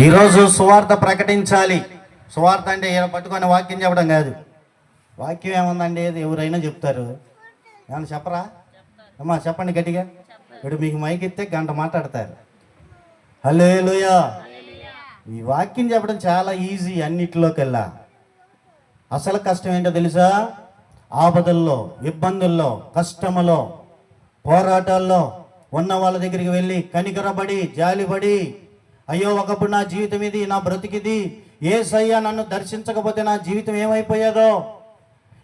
ఈరోజు సువార్త ప్రకటించాలి. సువార్త అంటే ఈయన పట్టుకొని వాక్యం చెప్పడం కాదు. వాక్యం ఏముందండి? ఏది? ఎవరైనా చెప్తారు. ఏమన్నా చెప్పరా? అమ్మా చెప్పండి గట్టిగా. ఇప్పుడు మీకు మైక్ ఇస్తే గంట మాట్లాడతారు. హలో ఈ వాక్యం చెప్పడం చాలా ఈజీ అన్నిటిలోకెల్లా. అసలు కష్టం ఏంటో తెలుసా? ఆపదల్లో ఇబ్బందుల్లో కష్టములో పోరాటాల్లో ఉన్న వాళ్ళ దగ్గరికి వెళ్ళి కనికరబడి జాలిపడి అయ్యో ఒకప్పుడు నా జీవితం ఇది నా బ్రతికిది. ఏ సయ్య నన్ను దర్శించకపోతే నా జీవితం ఏమైపోయేదో?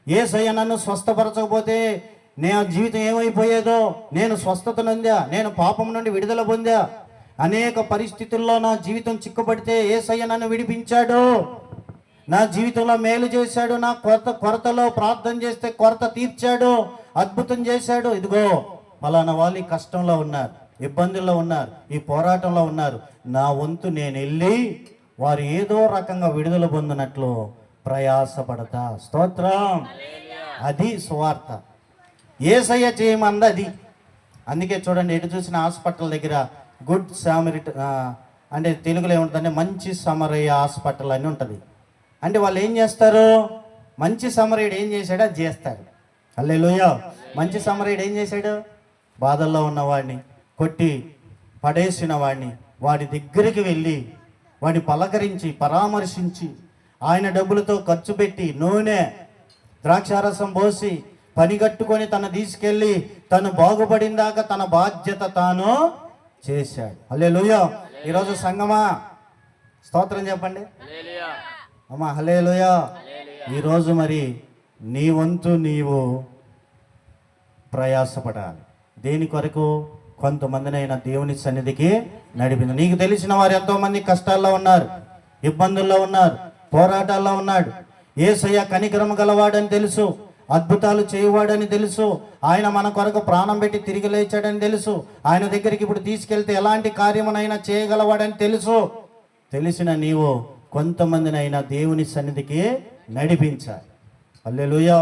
ఏ సయ్య నన్ను స్వస్థపరచకపోతే నా జీవితం ఏమైపోయేదో? నేను స్వస్థత నొందా? నేను పాపం నుండి విడుదల పొందా? అనేక పరిస్థితుల్లో నా జీవితం చిక్కుపడితే ఏ సయ్య నన్ను విడిపించాడు. నా జీవితంలో మేలు చేశాడు. నా కొరత కొరతలో ప్రార్థన చేస్తే కొరత తీర్చాడు. అద్భుతం చేశాడు. ఇదిగో ఫలానా వాళ్ళు కష్టంలో ఉన్నారు. ఇబ్బందుల్లో ఉన్నారు ఈ పోరాటంలో ఉన్నారు. నా వంతు నేను వెళ్ళి వారు ఏదో రకంగా విడుదల పొందినట్లు ప్రయాసపడతా. స్తోత్రం. అది సువార్త. ఏసయ్య చేయమంది అది అందుకే చూడండి ఎటు చూసిన హాస్పిటల్ దగ్గర గుడ్ సామరిట్ అంటే తెలుగులో ఏముంటుందంటే మంచి సమరయ్య హాస్పిటల్ అని ఉంటుంది. అంటే వాళ్ళు ఏం చేస్తారు? మంచి సమరయుడు ఏం చేశాడో అది చేస్తాడు అల్లెలుయ మంచి సమరయుడు ఏం చేశాడు? బాధల్లో ఉన్నవాడిని. కొట్టి పడేసిన వాడిని వాడి దగ్గరికి వెళ్ళి వాడిని పలకరించి పరామర్శించి ఆయన డబ్బులతో ఖర్చు పెట్టి నూనె ద్రాక్షారసం పోసి పని కట్టుకొని తను తీసుకెళ్ళి తను బాగుపడిందాక తన బాధ్యత తాను చేశాడు. అల్లే ఈరోజు సంగమా? స్తోత్రం చెప్పండి. అమ్మా హలేలుయ ఈరోజు మరి నీ వంతు నీవు ప్రయాసపడాలి. దేని కొరకు? కొంతమందినైనా దేవుని సన్నిధికి నడిపింది. నీకు తెలిసిన వారు ఎంతో మంది కష్టాల్లో ఉన్నారు ఇబ్బందుల్లో ఉన్నారు పోరాటాల్లో ఉన్నాడు. ఏసయ్య కనికరమ గలవాడని తెలుసు అద్భుతాలు చేయవాడని తెలుసు ఆయన మన కొరకు ప్రాణం పెట్టి తిరిగి లేచాడని తెలుసు ఆయన దగ్గరికి ఇప్పుడు తీసుకెళ్తే ఎలాంటి కార్యమునైనా చేయగలవాడని తెలుసు. తెలిసిన నీవు కొంతమందినైనా దేవుని సన్నిధికి నడిపించాలి. అల్లెలుయో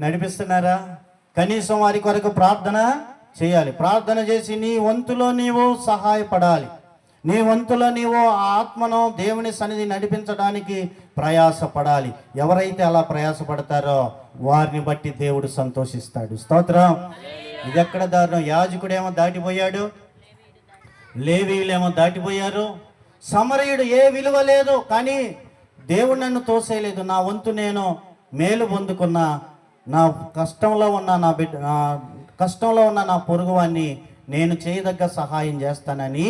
నడిపిస్తున్నారా? కనీసం వారి కొరకు ప్రార్థన చేయాలి. ప్రార్థన చేసి నీ వంతులో నీవు సహాయపడాలి. నీ వంతులో నీవు ఆ ఆత్మను దేవుని సన్నిధి నడిపించడానికి ప్రయాసపడాలి. ఎవరైతే అలా ప్రయాసపడతారో వారిని బట్టి దేవుడు సంతోషిస్తాడు. స్తోత్రం. ఇది ఎక్కడ దారుణం? యాజకుడేమో దాటిపోయాడు. లేవీయులేమో దాటిపోయారు. సమరయుడు ఏ విలువ లేదు. కానీ దేవుడు నన్ను తోసేయలేదు. నా వంతు నేను మేలు పొందుకున్నా. నా కష్టంలో ఉన్న నా బిడ్డ కష్టంలో ఉన్న నా పొరుగువాన్ని నేను చేయదగ్గ సహాయం చేస్తానని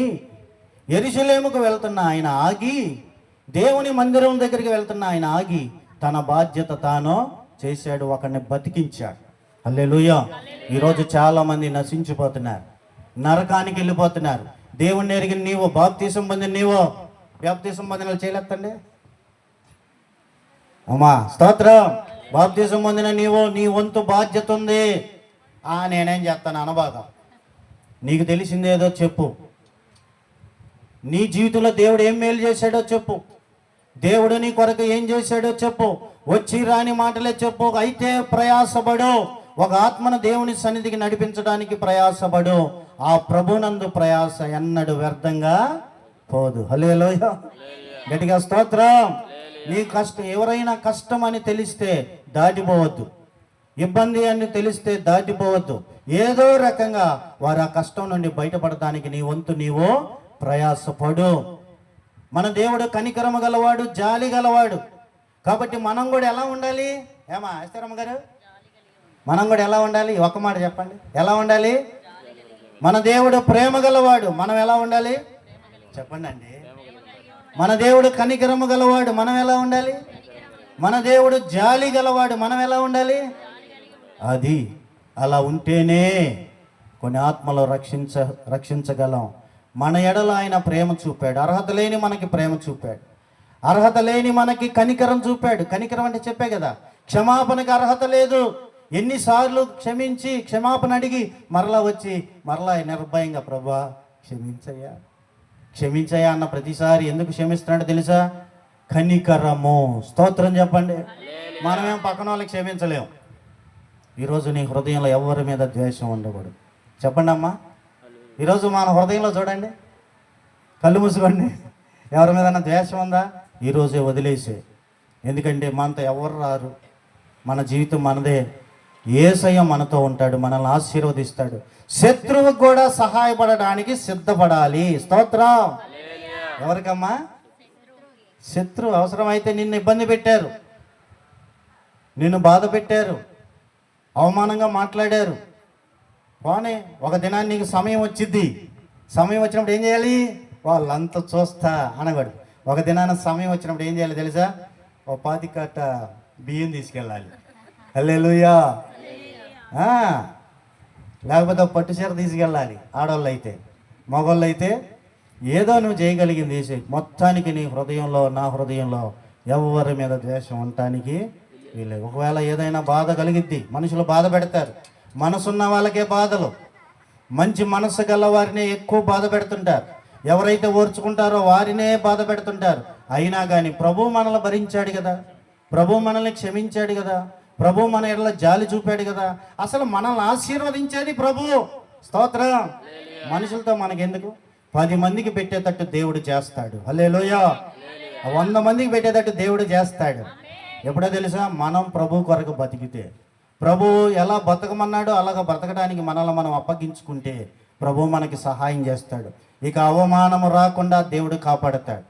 ఎరుసలేముకు వెళ్తున్న ఆయన ఆగి దేవుని మందిరం దగ్గరికి వెళ్తున్న ఆయన ఆగి తన బాధ్యత తాను చేశాడు ఒకరిని బతికించాడు. అల్లెలుయ ఈరోజు చాలా మంది నశించిపోతున్నారు నరకానికి వెళ్ళిపోతున్నారు. దేవుణ్ణి ఎరిగిన నీవు బాప్తీసం పొందిన నీవో బాప్తీసం పొందిన చేయలేదండి అమ్మా స్తోత్రం. బాప్తీసం పొందిన నీవో నీ వంతు బాధ్యత ఉంది. నేనేం చేస్తాను అనబాధం. నీకు తెలిసిందేదో చెప్పు. నీ జీవితంలో దేవుడు ఏం మేలు చేశాడో చెప్పు. దేవుడు నీ కొరకు ఏం చేశాడో చెప్పు. వచ్చి రాని మాటలే చెప్పు. అయితే ప్రయాసపడు. ఒక ఆత్మను దేవుని సన్నిధికి నడిపించడానికి ప్రయాసపడు. ఆ ప్రభునందు ప్రయాస ఎన్నడు వ్యర్థంగా పోదు. హలేలోయ గట్టిగా స్తోత్రం. నీ కష్టం ఎవరైనా కష్టం అని తెలిస్తే దాటిపోవద్దు. ఇబ్బంది అని తెలిస్తే దాటిపోవద్దు. ఏదో రకంగా వారు ఆ కష్టం నుండి బయటపడటానికి నీ వంతు నీవు ప్రయాసపడు. మన దేవుడు కనికరమ గలవాడు జాలి గలవాడు. కాబట్టి మనం కూడా ఎలా ఉండాలి? ఏమా అస్తారమ్మ గారు? మనం కూడా ఎలా ఉండాలి? ఒక మాట చెప్పండి. ఎలా ఉండాలి? మన దేవుడు ప్రేమ గలవాడు. మనం ఎలా ఉండాలి? చెప్పండి అండి మన దేవుడు కనికరమ గలవాడు. మనం ఎలా ఉండాలి? మన దేవుడు జాలి గలవాడు. మనం ఎలా ఉండాలి? అది అలా ఉంటేనే కొన్ని ఆత్మలు రక్షించ రక్షించగలం. మన ఎడల ఆయన ప్రేమ చూపాడు. అర్హత లేని మనకి ప్రేమ చూపాడు. అర్హత లేని మనకి కనికరం చూపాడు. కనికరం అంటే చెప్పే కదా క్షమాపణకి అర్హత లేదు. ఎన్నిసార్లు క్షమించి క్షమాపణ అడిగి మరలా వచ్చి మరలా నిర్భయంగా ప్రభా క్షమించయ్యా. క్షమించయ్యా అన్న ప్రతిసారి ఎందుకు క్షమిస్తున్నాడో తెలుసా? కనికరము. స్తోత్రం చెప్పండి. మనమేం పక్కన వాళ్ళకి క్షమించలేం. ఈరోజు నీ హృదయంలో ఎవరి మీద ద్వేషం ఉండకూడదు. చెప్పండి అమ్మా. ఈరోజు మన హృదయంలో చూడండి. కళ్ళు మూసుకోండి. ఎవరి మీద ద్వేషం ఉందా? ఈరోజే వదిలేసే. ఎందుకంటే మనతో ఎవరు రారు. మన జీవితం మనదే. ఏసయ్య మనతో ఉంటాడు. మనల్ని ఆశీర్వదిస్తాడు. శత్రువు కూడా సహాయపడడానికి సిద్ధపడాలి. స్తోత్రం. ఎవరికమ్మా? శత్రువు అవసరమైతే నిన్ను ఇబ్బంది పెట్టారు. నిన్ను బాధ పెట్టారు. అవమానంగా మాట్లాడారు. పోనీ ఒక దినాన్ని నీకు సమయం వచ్చింది సమయం వచ్చినప్పుడు ఏం చేయాలి? వాళ్ళంతా చూస్తా అనగాడు. ఒక దినాన సమయం వచ్చినప్పుడు ఏం చేయాలి తెలుసా? ఓ పాతి కట్ట బియ్యం తీసుకెళ్ళాలి. అల్లెలుయా లేకపోతే ఒక పట్టు చీర తీసుకెళ్ళాలి ఆడవాళ్ళు అయితే మగవాళ్ళు అయితే ఏదో నువ్వు చేయగలిగింది చేసే మొత్తానికి నీ హృదయంలో నా హృదయంలో ఎవరి మీద ద్వేషం ఉండటానికి వీళ్ళు ఒకవేళ ఏదైనా బాధ కలిగిద్ది మనుషులు బాధ పెడతారు. మనసున్న వాళ్ళకే బాధలు. మంచి మనసు గల వారినే ఎక్కువ బాధ పెడుతుంటారు. ఎవరైతే ఓర్చుకుంటారో వారినే బాధ పెడుతుంటారు. అయినా కానీ ప్రభు మనల్ని భరించాడు కదా. ప్రభు మనల్ని క్షమించాడు కదా. ప్రభు మన ఎడల జాలి చూపాడు కదా. అసలు మనల్ని ఆశీర్వదించేది ప్రభు. స్తోత్రం. మనుషులతో మనకెందుకు? పది మందికి పెట్టేటట్టు దేవుడు చేస్తాడు. హలే వంద మందికి పెట్టేటట్టు దేవుడు చేస్తాడు. ఎప్పుడో తెలుసా? మనం ప్రభు కొరకు బతికితే. ప్రభు ఎలా బతకమన్నాడో అలాగ బ్రతకడానికి మనల్ని మనం అప్పగించుకుంటే ప్రభు మనకి సహాయం చేస్తాడు. ఇక అవమానము రాకుండా దేవుడు కాపాడతాడు.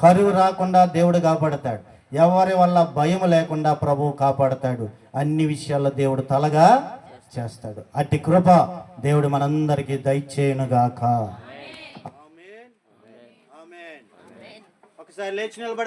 కరువు రాకుండా దేవుడు కాపాడతాడు. ఎవరి వల్ల భయం లేకుండా ప్రభు కాపాడతాడు. అన్ని విషయాల్లో దేవుడు తలగా చేస్తాడు. అట్టి కృప దేవుడు మనందరికీ దయచేయునుగాక. ఒకసారి లేచి నిలబడి